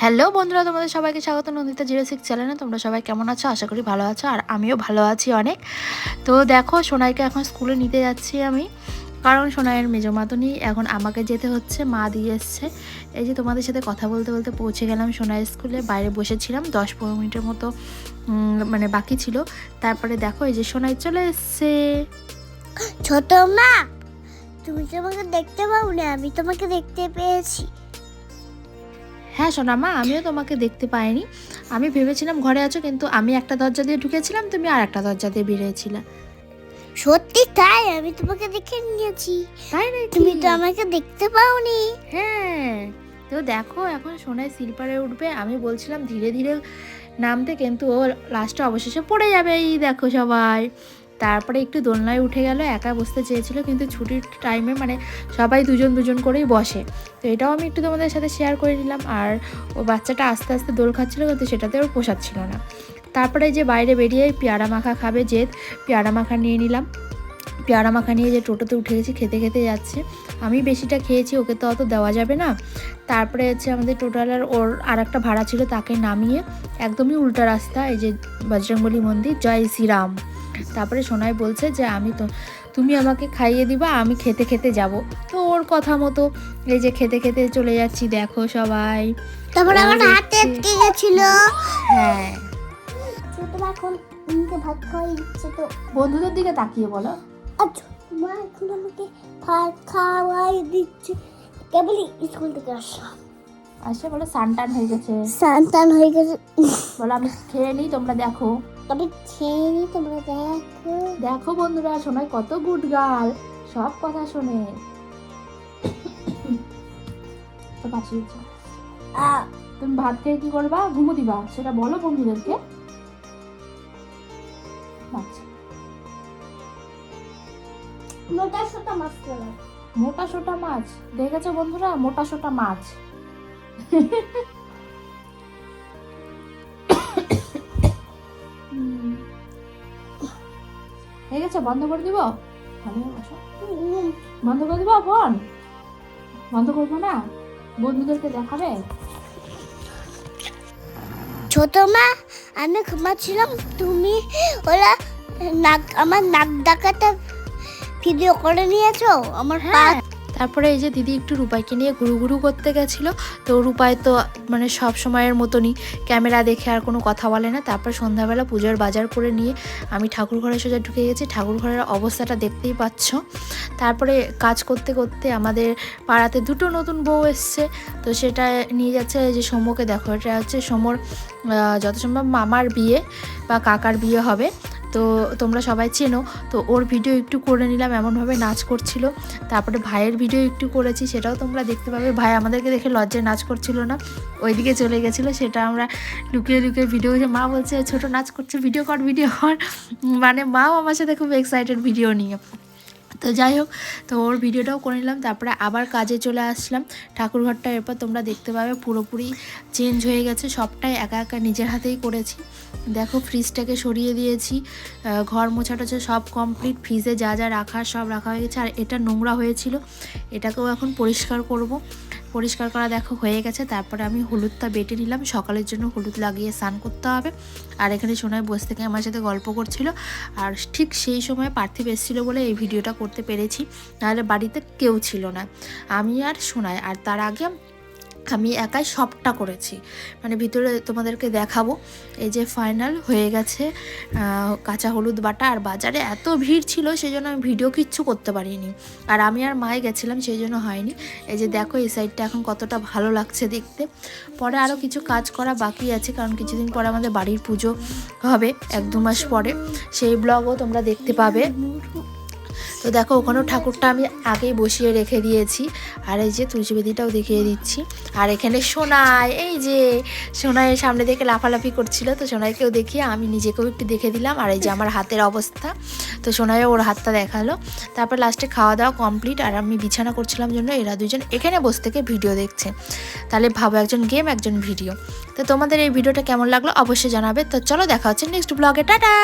Hello বন্ধুরা, তোমাদের সবাইকে স্বাগত নন্দিতা জিরো সিক্স চ্যানেলে। তোমরা সবাই কেমন আছো? আশা করি ভালো আছো, আর আমিও ভালো আছি অনেক। তো দেখো, সোনাইকে এখন স্কুলে নিতে যাচ্ছি আমি। কারণ সোনাইয়ের মেজো মাতনি এখন আমাকে যেতে হচ্ছে, মা দিয়ে এসছে। এই যে তোমাদের সাথে কথা বলতে বলতে পৌঁছে গেলাম সোনাইয়ের স্কুলে বাইরে বসেছিলাম, দশ পনেরো মিনিটের মতো মানে বাকি ছিল। তারপরে দেখো, এই যে সোনাই চলে এসছে। ছোট মা তুমি তো আমাকে দেখতে পাও না আমি তোমাকে দেখতে পেয়েছি। হ্যাঁ সোনা মা আমিও তোমাকে দেখতে পাইনি। আমি ভেবেছিলাম ঘরে আছো কিন্তু আমি একটা দরজা দিয়ে ঢুকেছিলাম তুমি আর একটা দরজা দিয়ে বেরিয়েছিলে। সত্যি তাই আমি তোমাকে দেখে নিয়েছি। তাই নাকি? তুমি তো আমাকে দেখতে পাওনি। হ্যাঁ তো দেখো এখন সোনায় স্লিপারে উঠবে। আমি বলছিলাম ধীরে ধীরে নামতে কিন্তু ও লাস্টে অবশেষে পড়ে যাবে এই দেখো সবাই। তারপরে একটু দোলনায় উঠে গেল, একা বসতে চেয়েছিল, কিন্তু ছুটির টাইমে মানে সবাই দুজন দুজন করেই বসে। তো এটাও আমি একটু তোমাদের সাথে শেয়ার করে নিলাম। আর ও বাচ্চাটা আস্তে আস্তে দোল খাচ্ছিলো, কিন্তু সেটাতে ওর পোষাচ্ছিল না। তারপরে যে বাইরে বেরিয়ে পেয়ারা মাখা খাবে জেদ, পেয়ারা মাখা নিয়ে নিলাম। পেয়ারা মাখা নিয়ে যে টোটোতে উঠে গেছি, খেতে খেতে যাচ্ছে। আমি বেশিটা খেয়েছি, ওকে তো অত দেওয়া যাবে না। তারপরে হচ্ছে আমাদের টোটালার ওর আর একটা ভাড়া ছিল তাকে নামিয়ে, একদমই উল্টা রাস্তা, এই যে বজরংবলী মন্দির, জয় শ্রীরাম। তারপরে সোনাই বলছে যে আমি তো তুমি আমাকে খাইয়ে দিবা আমি খেতে খেতে যাব। তো ওর কথা মতো এই যে খেতে খেতে চলে যাচ্ছি দেখো সবাই। তারপর আমার হাতে। আটকে গেছিল। হ্যাঁ। মা এখন ভাত খাওয়াই দিচ্ছে তো বন্ধুদের দিকে তাকিয়ে বলো। আর মা এখন আমাকে ভাত খাওয়াই দিচ্ছে। কেবল স্কুল থেকে আসলাম আসে বলো সানটান হয়ে গেছে। সান্তান হয়ে গেছে। বলো আমি খেয়ে নিই তোমরা দেখো। তবে খেয়ে নি তোমরা দেখো। দেখো বন্ধুরা শোনায় কত গুড গাল সব কথা শোনে। তো আহ, তুমি ভাত খেয়ে কি করবা? ঘুমো দিবা সেটা বলো বন্ধুদেরকে। আচ্ছা। মোটা সোটা মাছ মোটা সোটা মাছ। দেখেছ বন্ধুরা? মোটা সোটা মাছ। হয়ে গেছে বন্ধ করে দিব? বন্ধ করে দিব ফোন বন্ধ করব না? বন্ধুদেরকে দেখাবে? ছোট মা আমি ঘুমাচ্ছিলাম। তুমি ওরা নাক আমার নাক ডাকাটা ভিডিও করে নিয়েছো? আমার হাত হ্যাঁ তারপরে এই যে দিদি একটু রূপাইকে নিয়ে ঘুরু ঘুরু করতে গেছিল, তো রূপাই তো মানে সব সময়ের মতনই ক্যামেরা দেখে আর কোনো কথা বলে না। তারপর সন্ধ্যাবেলা পুজোর বাজার করে নিয়ে আমি ঠাকুর ঘরে সোজা ঢুকে গেছি। ঠাকুর ঘরের অবস্থাটা দেখতেই পাচ্ছ। তারপরে কাজ করতে করতে আমাদের পাড়াতে দুটো নতুন বউ এসছে, তো সেটা নিয়ে যাচ্ছে যে সৌম্যকে দেখো, এটা হচ্ছে সৌম্যর যত সম্ভব মামার বিয়ে বা কাকার বিয়ে হবে। তো তোমরা সবাই চেনো, তো ওর ভিডিও একটু করে নিলাম, এমনভাবে নাচ করছিল। তারপরে ভাইয়ের ভিডিও একটু করেছি, সেটাও তোমরা দেখতে পাবে। ভাই আমাদেরকে দেখে লজ্জায় নাচ করছিল না, ওইদিকে চলে গেছিল, সেটা আমরা লুকিয়ে লুকিয়ে ভিডিও যে, মা বলছে ছোট নাচ করছে ভিডিও কর ভিডিও কর। মানে মাও আমার সাথে খুব এক্সাইটেড ভিডিও নিয়ে। তো যাই হোক, তো ওর ভিডিওটাও করে নিলাম, তারপরে আবার কাজে চলে আসলাম। ঠাকুরঘরটা এরপর তোমরা দেখতে পাবে, পুরোপুরি চেঞ্জ হয়ে গেছে, সবটাই একা একা নিজের হাতেই করেছি। দেখো ফ্রিজটাকে সরিয়ে দিয়েছি ঘর মোছা টোছা সব কমপ্লিট ফ্রিজে যা যা রাখা সব রাখা হয়ে গেছে, আর এটা নোংরা হয়েছিল, এটাকেও এখন পরিষ্কার করব। পরিষ্কার করা দেখো হয়ে গেছে। তারপরে আমি হলুদটা বেটে নিলাম। সকালের জন্য হলুদ লাগিয়ে স্নান করতে হবে। আর এখানে সোনায় বসে থেকে আমার সাথে গল্প করছিল। আর ঠিক সেই সময় পার্থিব এসেছিল বলে এই ভিডিওটা করতে পেরেছি। নাহলে বাড়িতে কেউ ছিল না। আমি আর সোনায় আর তার আগে আমি একাই সবটা করেছি। মানে ভিতরে তোমাদেরকে দেখাবো, এই যে ফাইনাল হয়ে গেছে কাঁচা হলুদ বাটা আর বাজারে এত ভিড় ছিল সেই জন্য আমি ভিডিও কিচ্ছু করতে পারিনি। আর আমি আর মায়ে গেছিলাম সেই জন্য হয়নি। এই যে দেখো এই সাইডটা এখন কতটা ভালো লাগছে দেখতে। পরে আরও কিছু কাজ করা বাকি আছে, কারণ কিছুদিন পরে আমাদের বাড়ির পুজো হবে, এক দু মাস পরে। সেই ব্লগও তোমরা দেখতে পাবে। তো দেখো, ওখানেও ঠাকুরটা আমি আগেই বসিয়ে রেখে দিয়েছি। আর এই যে তুলসী বেদিটাও দেখিয়ে দিচ্ছি। আর এখানে সোনাই, এই যে সোনাইয়ের সামনে দেখে লাফালাফি করছিল। তো সোনাইকেও দেখিয়ে আমি নিজেকেও একটু দেখে দিলাম। আর এই যে আমার হাতের অবস্থা, তো সোনাইও ওর হাতটা দেখাল। তারপর লাস্টে খাওয়া দাওয়া কমপ্লিট আর আমি বিছানা করছিলাম জন্য এরা দুজন এখানে বসে থেকে ভিডিও দেখছে। তাহলে ভাবো একজন গেম একজন ভিডিও তো তোমাদের এই ভিডিওটা কেমন লাগল অবশ্যই জানাবে। তো চলো দেখা হচ্ছে নেক্সট ব্লগে টাটা!